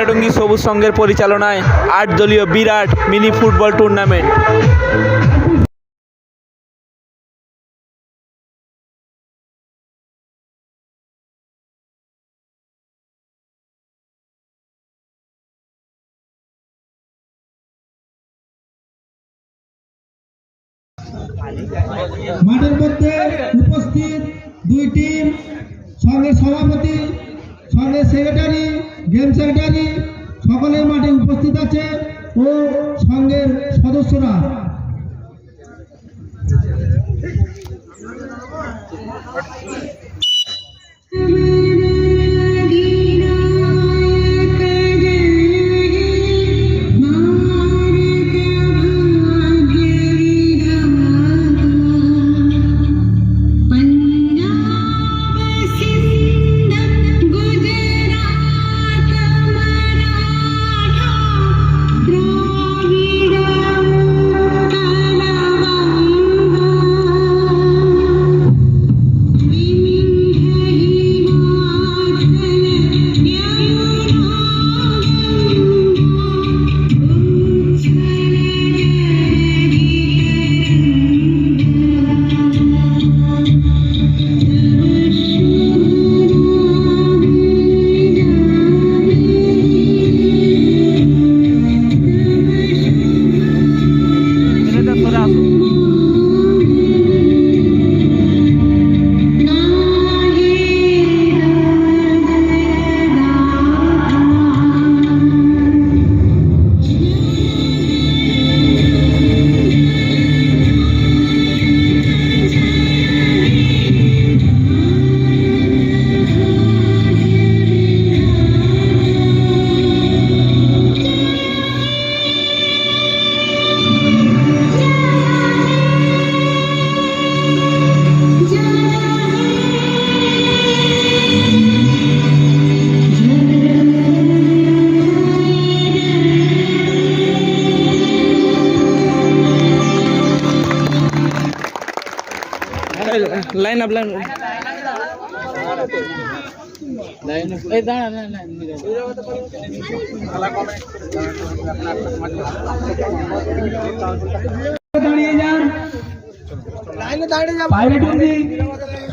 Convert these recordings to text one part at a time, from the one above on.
বেড়াডুঙ্গি সবুজ সংঘের পরিচালনায় আট দলীয় বিরাট মিনি ফুটবল টুর্নামেন্ট। মাঠের মধ্যে উপস্থিত দুই টিম সঙ্গে সভাপতি সঙ্গে সেক্রেটারি গেম সেক্রেটারি সকলের মাঠে উপস্থিত আছে ও সঙ্গের সদস্যরা।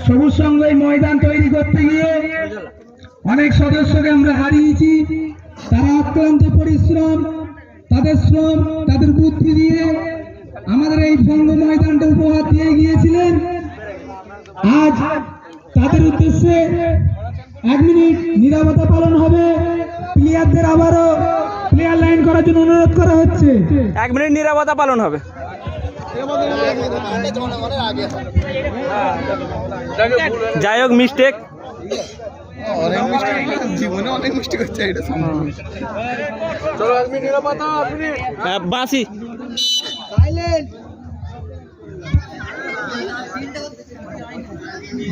সবুজ এই ময়দান তৈরি করতে গিয়ে অনেক সদস্যকে আমরা হারিয়েছি। তারা অক্লান্ত পরিশ্রম, তাদের শ্রম, তাদের বুদ্ধি দিয়ে আমাদের এই সংঘ ময়দানটা উপহার দিয়ে গিয়েছিলেন। আজ তাদের উদ্দেশ্যে এক মিনিট নিরাপত্তা পালন হবে। প্লেয়ারদের আবারও প্লেয়ার লাইন করার জন্য অনুরোধ করা হচ্ছে। এক মিনিট নিরাপত্তা পালন হবে। যাই হোক মিস্টেক অনেক জীবনে অনেক মিষ্টি করছে এটা বাসি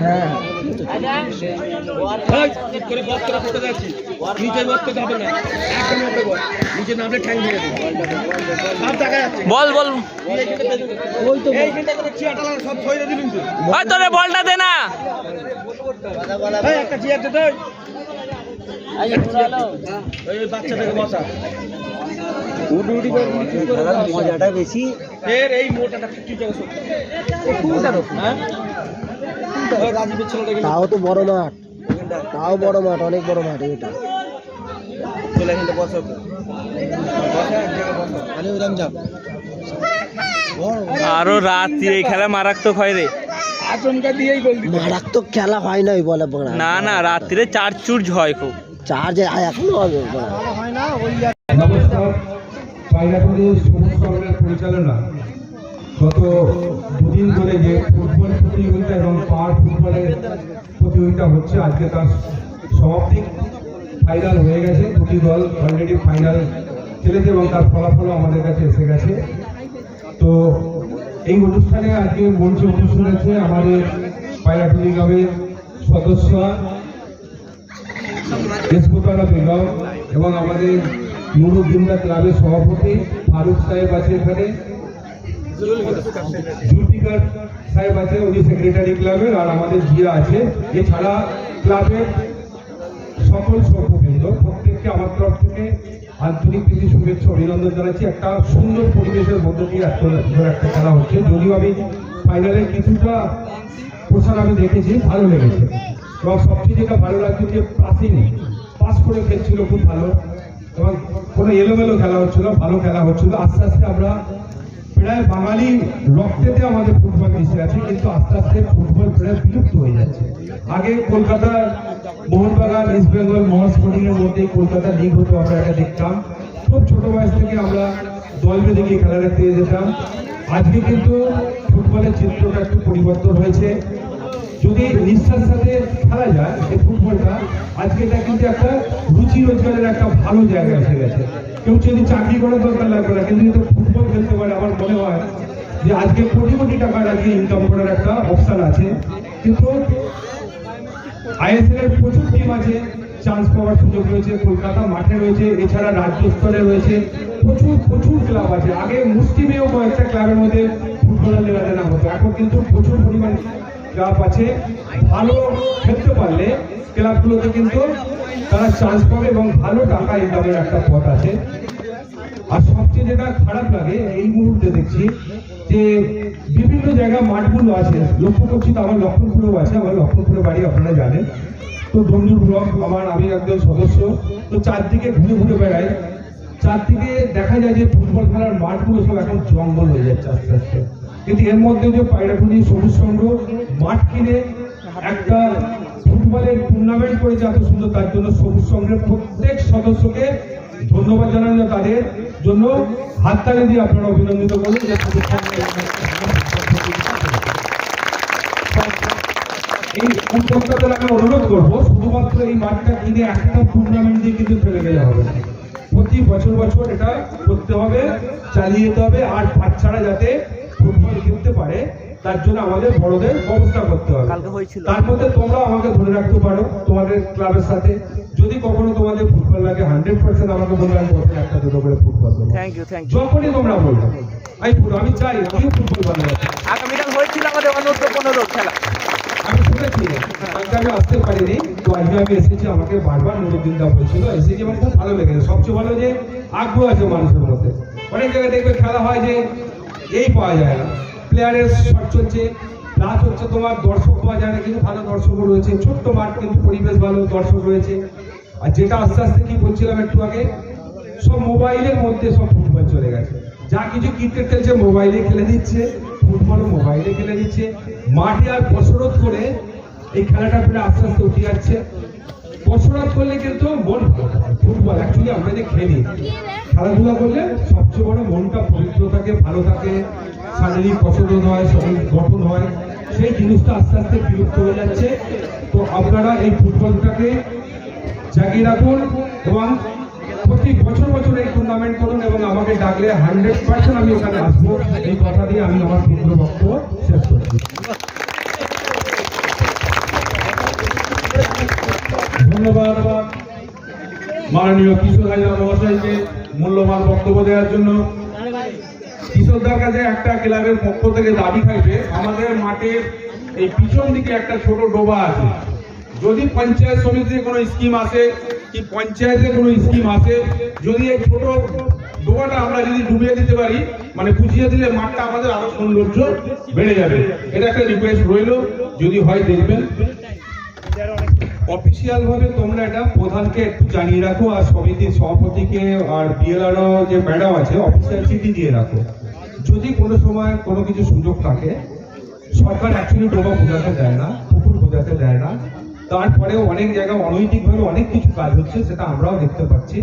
হ্যাঁ। বল বল। ওই তো ওই তোরে বলটা দে না। মজাটা বেশি। তাও তো বড় মাঠ। তাও বড় মাঠ অনেক বড় মাঠ এটা। আরে রাত্রি এই খেলা মারাত্মক হয় রে। মারাত্মক খেলা হয় নাই বলে না না রাত্রিরে চার চুর্জ হয় খুব। চার্জ এখনও হবে নমস্কার। পরিচালনা গত দুদিন ধরে যে ফুটবল প্রতিযোগিতা এবং পাওয়ার ফুটবলের প্রতিযোগিতা হচ্ছে, আজকে তার সমাপ্তি ফাইনাল হয়ে গেছে। দুটি দল অলরেডি ফাইনাল খেলেছে এবং তার ফলাফলও আমাদের কাছে এসে গেছে। তো এই অনুষ্ঠানে আজকে মঞ্চে উপস্থিত আছে আমাদের পায়রাটুলি গ্রামের সদস্য দেশপতারা বেগম এবং আমাদের নুরুদ্দিনদা ক্লাবের সভাপতি ফারুক সাহেব আছে এখানে। জুলফিকার সাহেব আছে উনি সেক্রেটারি ক্লাবের আর আমাদের জিয়া আছে। এছাড়া ক্লাবের সকল সভ্যবৃন্দ প্রত্যেককে আমার তরফ থেকে আন্তরিক প্রীতি, শুভেচ্ছা, অভিনন্দন জানাচ্ছি। একটা সুন্দর পরিবেশের মধ্য দিয়ে একটা খেলা হচ্ছে। যদিও আমি ফাইনালে কিছুটা প্রসার আমি দেখেছি, ভালো লেগেছে। এবং সবচেয়ে যেটা ভালো লাগছে যে প্রাচীন পাস করে খেলছিল খুব ভালো। এবং কোনো এলোমেলো খেলা হচ্ছিল, ভালো খেলা হচ্ছিল। আস্তে আস্তে আমরা প্রায় বাঙালি রক্তেতে আমাদের ফুটবল মিশে আছে, কিন্তু আস্তে আস্তে ফুটবল প্রায় বিলুপ্ত হয়ে যাচ্ছে। আগে কলকাতা মোহনবাগান, ইস্ট বেঙ্গল মহাস্পোর্টিং এর মধ্যে কলকাতা লিগ হতো, আমরা এটা দেখতাম। খুব ছোট বয়স থেকে আমরা দল বেঁধে গিয়ে খেলা দেখতে যেতাম। আজকে কিন্তু ফুটবলের চিত্রটা একটু পরিবর্তন হয়েছে। যদি নিষ্ঠার সাথে খেলা যায়, এই ফুটবলটা, আজকে এটা কিন্তু একটা রুচি রোজগারের একটা ভালো জায়গা এসে গেছে। কেউ যদি চাকরি করার দরকার লাগবে না, কিন্তু যদি ফুটবল খেলতে পারে আমার মনে হয় যে আজকে কোটি কোটি টাকার আজকে ইনকাম করার একটা অপশন আছে। কিন্তু আইএসএল এর প্রচুর টিম আছে চান্স পাওয়ার সুযোগ রয়েছে, কলকাতা মাঠে রয়েছে, এছাড়া রাজ্য স্তরে রয়েছে, প্রচুর প্রচুর ক্লাব আছে। আগে মুসলিমেও কয়েকটা ক্লাবের মধ্যে ফুটবলার লেভেলে হতো, এখন কিন্তু প্রচুর পরিমাণ ক্লাব আছে, ভালো খেলতে পারলে ক্লাবগুলোতে কিন্তু তারা চান্স পাবে এবং ভালো টাকা ইনকামের একটা পথ আছে। আর সবচেয়ে যেটা খারাপ লাগে, এই মুহূর্তে দেখছি যে বিভিন্ন জায়গায় মাঠগুলো আছে। লক্ষ্য করছি তো আমার লক্ষণপুরেও আছে, আমার লক্ষণপুরে বাড়ি আপনারা জানেন। তো বন্ধুর ব্লক আমার আমি একজন সদস্য। তো চারদিকে ঘুরে ঘুরে বেড়াই। চারদিকে দেখা যায় যে ফুটবল খেলার মাঠগুলো সব এখন জঙ্গল হয়ে যাচ্ছে আস্তে আস্তে। কিন্তু এর মধ্যে যে পায়রাটুলি সবুজ সংঘ, মাঠ কিনে একটা ফুটবলের টুর্নামেন্ট করেছে এত সুন্দর, তার জন্য সবুজ সংঘের প্রত্যেক সদস্যকে ধন্যবাদ জানানো তাদের জন্য। হাত হাততালি দিয়ে আপনারা অভিনন্দিত করুন। যে এই উদ্যোক্তাদের আমি অনুরোধ করব, শুধুমাত্র এই মাঠটা কিনে একটা টুর্নামেন্ট দিয়ে কিন্তু ফেলে গেলে হবে প্রতি বছর বছর এটা করতে হবে, চালিয়ে যেতে হবে, আর বাচ্চারা যাতে পারে তার জন্য আমাদের বড়দের ব্যবস্থা করতে হবে। তার মধ্যে তোমরা আমাকে ধরে রাখতে পারো তোমাদের ক্লাবের সাথে। যদি কখনো তোমাদের ফুটবল লাগে হান্ড্রেড পার্সেন্ট আমাকে বলবে আমি বছরে একটা দুটো করে ফুটবল দেবো। যখনই তোমরা বলবে। আমি আমি চাই আমিও ফুটবল বানাবো। আগামীকাল হয়েছিল আমাদের অনূর্ধ্ব পনেরো খেলা। আমি শুনেছি কালকে আমি আসতে পারিনি তো আজকে আমি এসেছি আমাকে বারবার নুরুদ্দিন দা বলছিল এসেছি খুব ভালো লেগেছে। সবচেয়ে ভালো যে আগ্রহ আছে মানুষের মধ্যে। অনেক জায়গায় দেখবে খেলা হয় যে এই পাওয়া যায় না। প্লেয়ারের শট চলছে নাচ হচ্ছে তোমার দর্শক পাওয়া যায় না, কিন্তু ভালো দর্শকও রয়েছে। ছোট্ট মাঠ, কিন্তু পরিবেশ ভালো, দর্শক রয়েছে। আর যেটা আস্তে আস্তে কি বলছিলাম একটু আগে, সব মোবাইলের মধ্যে সব ফুটবল চলে গেছে। যা কিছু ক্রিকেট খেলছে মোবাইলে খেলে দিচ্ছে ফুটবলও মোবাইলে খেলে দিচ্ছে। মাঠে আর কসরত করে এই খেলাটা প্রায় আস্তে আস্তে উঠে যাচ্ছে। কসরত করলে কিন্তু মন ফুটবল অ্যাকচুয়ালি আমরা যে খেলি, খেলাধুলা করলে সবচেয়ে বড় মনটা পবিত্র থাকে, ভালো থাকে। শারীরিক কসরত হয়, শরীর গঠন হয়, সেই জিনিসটা আস্তে আস্তে বিলুপ্ত হয়ে যাচ্ছে। তো আপনারা এই ফুটবলটাকে জাগিয়ে রাখুন এবং প্রতি বছর বছর এই টুর্নামেন্ট করুন এবং আমাকে ডাকলে হান্ড্রেড পার্সেন্ট আমি ওখানে আসব। এই কথা দিয়ে আমি আমার ক্ষুদ্র বক্তব্য শেষ করছি। ধন্যবাদ মাননীয় কিশোর হাজার মহাশয়কে মূল্যবান বক্তব্য দেওয়ার জন্য। কিশোরদার কাছে একটা ক্লাবের পক্ষ থেকে দাবি থাকবে, আমাদের মাঠের এই পিছন দিকে একটা ছোট ডোবা আছে। যদি পঞ্চায়েত সমিতির কোনো স্কিম আসে, কি পঞ্চায়েতের কোনো স্কিম আসে, যদি এই ছোট ডোবাটা আমরা যদি ডুবিয়ে দিতে পারি মানে বুঝিয়ে দিলে মাঠটা আমাদের আরও সৌন্দর্য বেড়ে যাবে। এটা একটা রিকোয়েস্ট রইল, যদি হয় দেখবেন। অফিসিয়াল ভাবে তোমরা এটা প্রধানকে একটু জানিয়ে রাখো, আর সমিতির সভাপতিকে আর বিএলআরও যে ম্যাডাম আছে অফিসিয়াল চিঠি দিয়ে রাখো। যদি কোনো সময় কোনো কিছু সুযোগ থাকে, সরকার অ্যাকচুয়ালি ডোবা বোঝাতে দেয় না, পুকুর বোঝাতে দেয় না। তারপরেও অনেক জায়গায় অনৈতিকভাবে অনেক কিছু কাজ হচ্ছে, সেটা আমরাও দেখতে পাচ্ছি।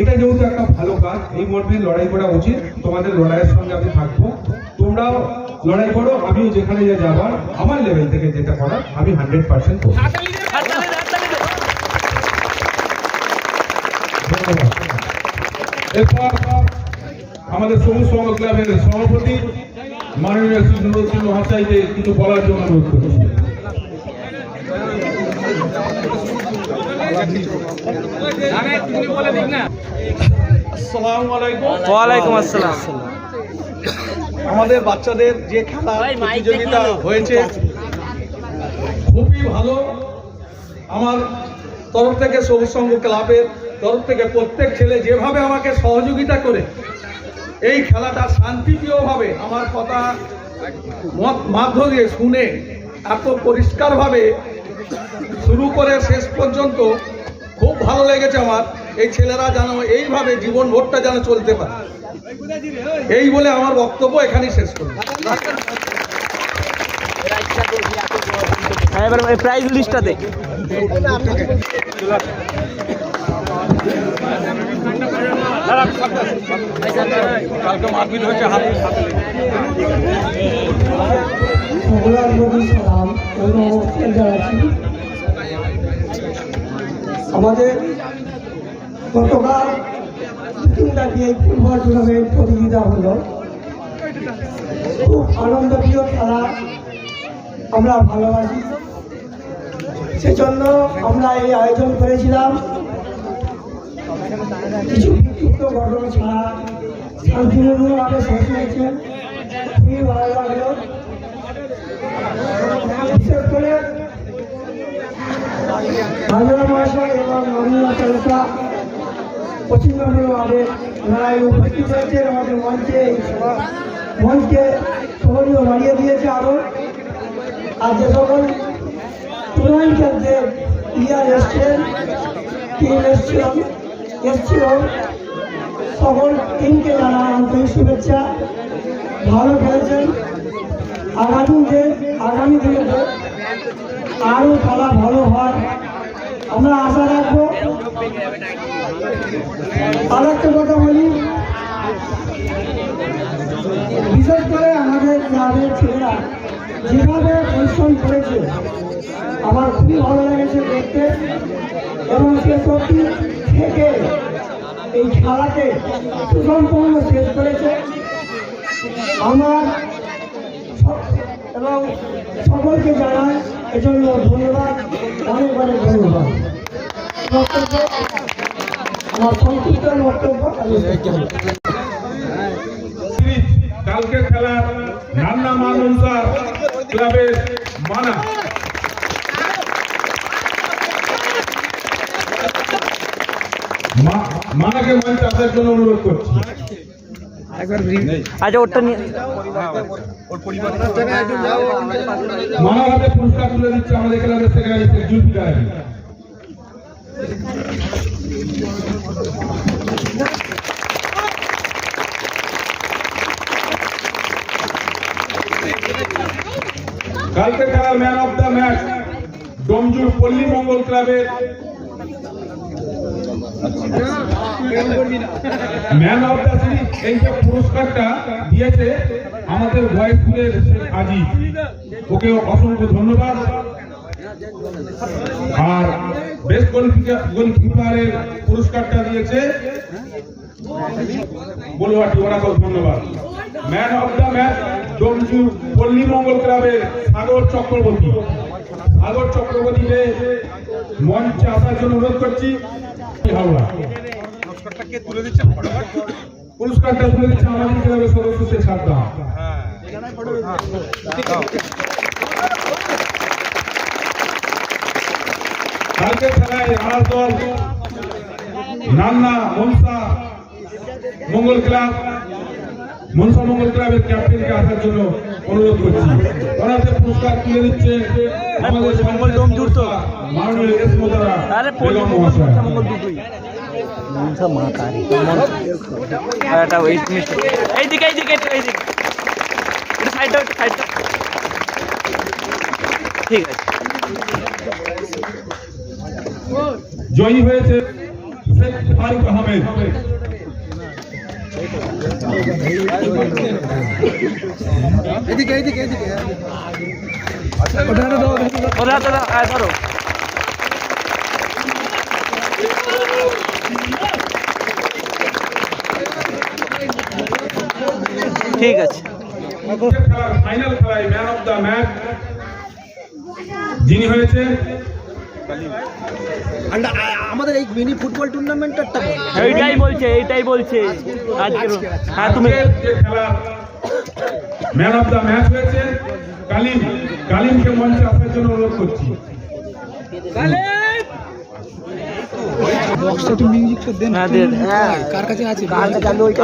এটা যেহেতু একটা ভালো কাজ, এই মর্মে লড়াই করা উচিত। তোমাদের লড়াইয়ের সঙ্গে আমি থাকব। তোমরাও লড়াই করো, আমিও যেখানে যা যাবার আমার লেভেল থেকে যেটা করার, আমি হান্ড্রেড পার্সেন্ট ধন্যবাদ। আমাদের সবুজ সংঘ ক্লাবের সভাপতি মাননীয় শ্রী নুরুদ্দিন মহাশয়কে কিছু বলার জন্য অনুরোধ করছি। ওয়ালাইকুম আসসালাম। আমাদের বাচ্চাদের যে খেলা প্রতিযোগিতা হয়েছে খুবই ভালো। আমার তরফ থেকে সবুজ সংঘ ক্লাবের তরফ থেকে প্রত্যেক ছেলে যেভাবে আমাকে সহযোগিতা করে এই খেলাটা শান্তিপ্রিয়ভাবে আমার কথা মত মাধ্য দিয়ে শুনে এত পরিষ্কারভাবে শুরু করে শেষ পর্যন্ত খুব ভালো লেগেছে আমার। এই ছেলেরা যেন এইভাবে জীবন ভোটটা যেন চলতে পারে। এই বলে আমার বক্তব্য এখানেই শেষ করব হ্যাঁ প্রাইজ লিস্টটা দে কালকে মারপিট আমাদের গতকাল এই ফুটবল প্রতিযোগিতা হলো। খুব আনন্দপ্রিয় খেলা। আমরা ভালোবাসি। সেজন্য আমরা এই আয়োজন করেছিলাম। কিছু বিক্ষিপ্ত ঘটনা ছাড়া শান্তিপূর্ণভাবে শেষ হয়েছে খুবই ভালো লাগল বিশেষ করে বাংলা মহাশয় এবং মাননীয় তালুকা পশ্চিমবঙ্গ আমাদের লড়াই উপস্থিত হয়েছে আমাদের মঞ্চকে বাড়িয়ে দিয়েছে আরও আর যে সকল খেলতে প্লেয়ার এসছেন টিম এসছিল এসছিল। সকল টিমকে জানা আন্তরিক শুভেচ্ছা। ভালো খেলেছেন। আগামী যে আগামী দিনেতে আরও খেলা ভালো হয়। আমরা আশা রাখব। আর একটা কথা বলি। বিশেষ করে আমাদের গ্রামের ছেলেরা যেভাবে পরিশ্রম করেছে, আমার খুবই ভালো লেগেছে দেখতে। এবং সে সত্যি থেকে এই খেলাকে সুসম্পন্ন শেষ করেছে। আমার এবং সকলকে জানাই এজন্য ধন্যবাদ, অনেক অনেক ধন্যবাদ। আমার সংক্ষিপ্ত বক্তব্য কালকের খেলার নান্না মানসা ক্লাবের মানা। মা- মানাকে মঞ্চে আসার জন্য অনুরোধ করছি। আচ্ছা ওটা নিয়ে মানার হাতে পুরস্কার তুলে দিচ্ছে আমাদের ক্লাবের সেক্রেটারি জুলফিকার আলী। কালকে খেলার man of the match Domjur Palli Mangal ক্লাবের ম্যান অফ দ্য সিরিজ এই যে পুরস্কারটা দিয়েছে আমাদের বয়েজ স্কুলের আজিজ ওকে অসংখ্য ধন্যবাদ। আর বেস্ট গোলকিপারের পুরস্কারটা দিয়েছে। বলুয়াটি ওরাকেও ধন্যবাদ। Man of the match Domjur Palli ক্লাবের সাগর চক্রবর্তী। সাগর চক্রবর্তীকে মঞ্চে আসার জন্য অনুরোধ করছি। হাওড়া পুরস্কারটা তুলে দিচ্ছে আমাদের ক্লাবের সদস্য সে সাবধান কালকের খেলায় আমার দল নান্না মনসা মঙ্গল ক্লাব মনসা মঙ্গল ক্লাবের ক্যাপ্টেনকে আসার জন্য অনুরোধ করছি। ওনাদের পুরস্কার তুলে দিচ্ছে আমাদের মঙ্গল ডোমজুর তো। মাননীয় এস মোদারা আরে বেগম মহাশয়। মঙ্গল দুটোই আর একটা ওই মিষ্টি এইদিকে এইদিকে এইদিকে। একটু সাইডটা একটু সাইডটা ঠিক আছে। জয়ী হয়েছে শেখ ফারুক আহমেদ। আয় ধরো ঠিক আছে। ফাইনাল খেলায় ম্যান অফ দ্য ম্যাচ যিনি হয়েছে আমাদের এই মিনি ফুটবল টুর্নামেন্টটা এইটাই বলছে এইটাই বলছে আজকের হ্যাঁ তুমি ম্যান অফ দ্য ম্যাচ হয়েছে কালিম কালিমকে মঞ্চে আসার জন্য অনুরোধ করছি হ্যাঁ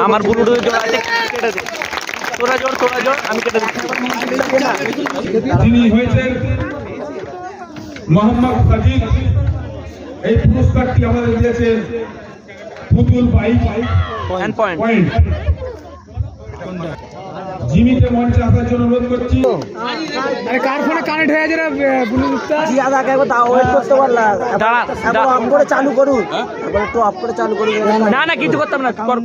আমার ব্লুটুথ জোড়া আছে কেটে দে তোরা জোর তোরা জোর আমি কেটে দিচ্ছি যিনি হয়েছেন মোহাম্মদ সাজিদ এই পুরস্কারটি আমাদের দিয়েছেন পুতুল বাইক পয়েন্ট পয়েন্ট জিমিকে মঞ্চে আসার জন্য অনুরোধ করছি। জিয়াদাকে একবার তাও ওয়েট করতে দাঁড়া, একবার অফ করে চালু করুন। একবার একটু অফ করে চালু করুন। না না কিছু করতাম না কর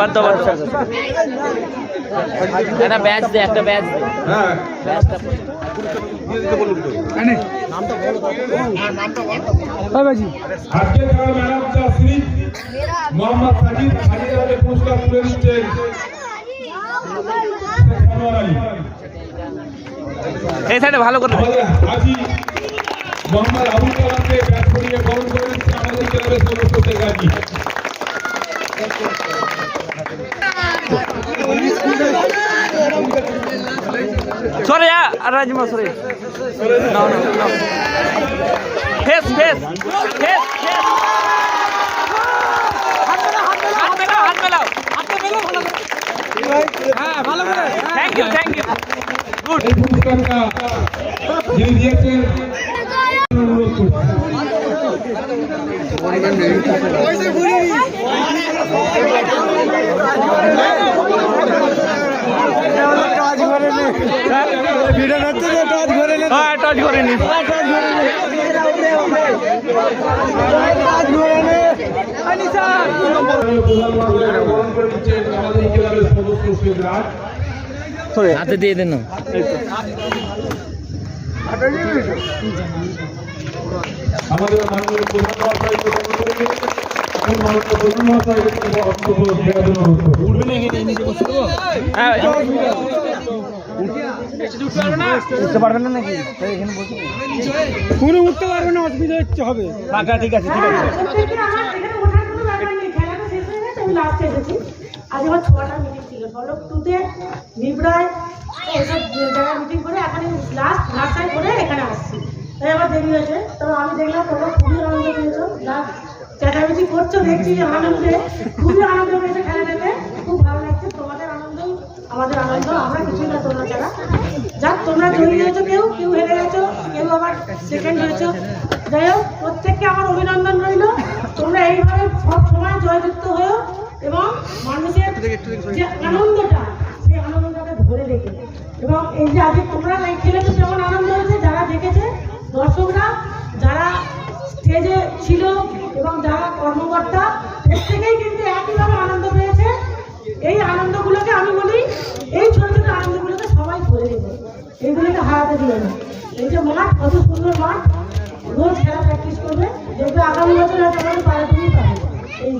বাদ দাও বাদ একটা ব্যাচ দে একটা ব্যাচ দে। হ্যাঁ। ব্যাচটা এই সাইডে ভালো করে মোহাম্মদ আবুল কালামকে ব্যাট করিয়ে বরণ আমাদের ক্লাবের সদস্য নাও নাও face face face face. Thank you thank you good এই পুরস্কারটা যিনি দিয়েছেন অনুরোধ করছি টাচ করে নি প্রধানমন্ত্রী বরণ করে দিচ্ছেন আমাদের ক্লাবের সদস্য শেখ রাজ হাতে দিয়ে দেন আমাদের মাননীয় প্রধান মহাশয়কে বরণ করে দিয়েছেন এখন মহাশয়কে বক্তব্য দেওয়ার জন্য অনুরোধ করছি। হ্যাঁ ফাঁকা ঠিক আছে ঠিক আছে। আজ আমার ছটা মিটিং ছিল বলক টুতে নিবড়ায় এসব জায়গায় মিটিং করে এখন লাস্ট করে এখানে আসছি তাই আমার দেরি হয়েছে তো আমি দেখলাম তোমরা খুবই আনন্দ পেয়েছ লাস্ট চেঁচামেচি করছ দেখছি যে আনন্দে খুবই আনন্দ পেয়েছে খেলা দেখে আমাদের আনন্দ আমরা কিছুই না তোমরা ছাড়া যাক তোমরা জয়ী হয়েছো কেউ কেউ হেরে গেছো কেউ আবার সেকেন্ড হয়েছো। যাই হোক প্রত্যেককে আমার অভিনন্দন রইল। তোমরা এইভাবে সব সময় জয়যুক্ত হয়েও এবং মানুষের যে আনন্দটা সেই আনন্দটাকে ধরে রেখে। এবং এই যে আজকে তোমরা খেলেছো যেমন আনন্দ হয়েছে যারা দেখেছে দর্শকরা যারা স্টেজে ছিল এবং যারা কর্মকর্তা প্রত্যেকেই কিন্তু একইভাবে আনন্দ পেয়েছে। এই আনন্দগুলোকে আমি বলি, এই ছোট ছোট আনন্দগুলোকে সবাই ধরে দেবে। এইগুলোকে হারাতে দিও না। এই যে মাঠ, কত সুন্দর মাঠ। রোজ খেলা প্র্যাকটিস করবে। দেখবে আগামী বছর হয়তো আমাদের পাড়াটুকুই পাবে। এই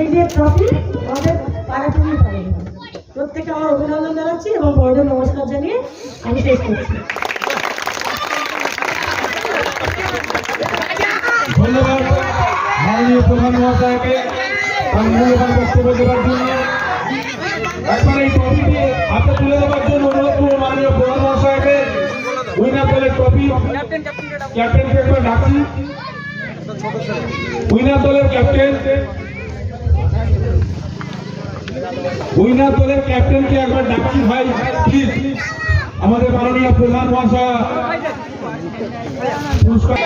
এই যে ট্রফি আমাদের পাড়াটুকুই পাবে। প্রত্যেকে আমার অভিনন্দন জানাচ্ছি এবং বড়দের নমস্কার জানিয়ে আমি শেষ করছি। ধন্যবাদ। মাননীয় প্রধান মহাশয়কে মূল্যবান বক্তব্য দেওয়ার জন্য একবার এই ট্রফিটি হাতে তুলে দেওয়ার জন্য অনুরোধ করব মাননীয় প্রধান মহাশয়কে। উইনার দলের ট্রফি। ক্যাপ্টেনকে একবার ডাকছি। উইনার দলের ক্যাপ্টেন। উইনার দলের ক্যাপ্টেনকে একবার ডাকছি ভাই প্লিজ আমাদের মাননীয় প্রধান মহাশয়। পুরস্কার।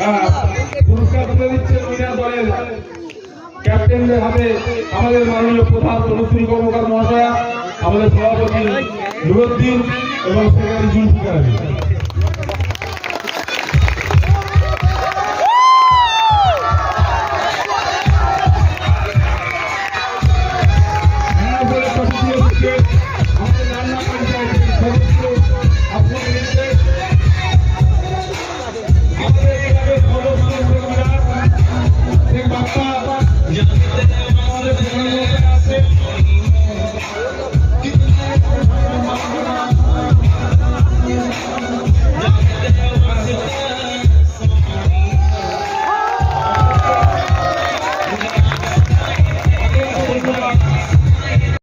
হ্যাঁ, পুরস্কার তুলে দিচ্ছেন উইনার দলের। ক্যাপ্টেনদের হাতে আমাদের মাননীয় প্রধান তনুশ্রী কর্মকার মহাশয়া আমাদের সভাপতি নুরুদ্দিন এবং সেক্রেটারি জুলফিকার